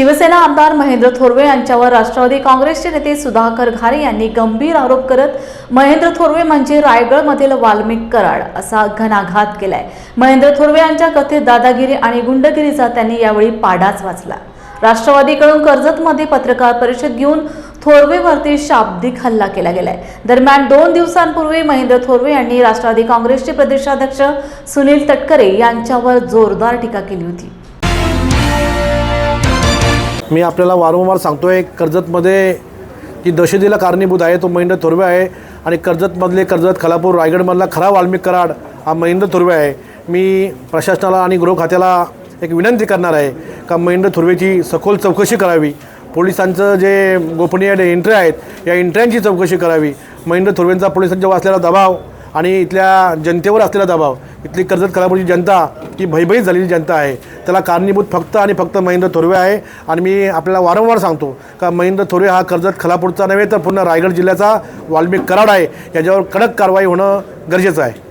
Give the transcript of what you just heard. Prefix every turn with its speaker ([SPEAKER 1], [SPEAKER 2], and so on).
[SPEAKER 1] शिवसेना आमदार महेंद्र थोरवे यांच्यावर राष्ट्रवादी काँग्रेसचे नेते सुधाकर घारे यांनी गंभीर आरोप करत महेंद्र थोरवे म्हणजे रायगडमधील वाल्मिक कराड असा घणाघात केलाय. महेंद्र थोरवे यांच्या कथित दादागिरी आणि गुंडगिरीचा त्यांनी यावेळी पाडाच वाचला. राष्ट्रवादीकडून कर्जतमध्ये पत्रकार परिषद घेऊन थोरवेवरती शाब्दिक हल्ला केला गेलाय. दरम्यान दोन दिवसांपूर्वी महेंद्र थोरवे यांनी राष्ट्रवादी काँग्रेसचे प्रदेशाध्यक्ष सुनील तटकरे यांच्यावर जोरदार टीका केली होती.
[SPEAKER 2] मी आपल्याला वारंवार सांगतोय कर्जतमध्ये जी दहशतीला कारणीभूत आहे तो महेंद्र थोरवे आहे. आणि कर्जतमधले कर्जत खलापूर रायगडमधला खरा वाल्मिक कराड हा महेंद्र थोरवे आहे. मी प्रशासनाला आणि गृह खात्याला एक विनंती करणार आहे का महेंद्र थुर्वेची सखोल चौकशी करावी? पोलिसांचं जे गोपनीय एंट्री आहेत या एंट्र्यांची चौकशी करावी. महेंद्र थोरवेंचा पोलिसांच्या असलेला दबाव आणि इथल्या जनतेवर असलेला दबाव. इथली कर्जत खलापूरची जनता ही भयभीत झालेली जनता आहे. त्याला कारणीभूत फक्त आणि फक्त महेंद्र थोरवे आहे. आणि मी आपल्याला वारंवार सांगतो का महेंद्र थोरवे हा कर्जत खलापूरचा नव्हे तर पूर्ण रायगड जिल्ह्याचा वाल्मिक कराड आहे. याच्यावर कडक कारवाई होणं गरजेचं आहे.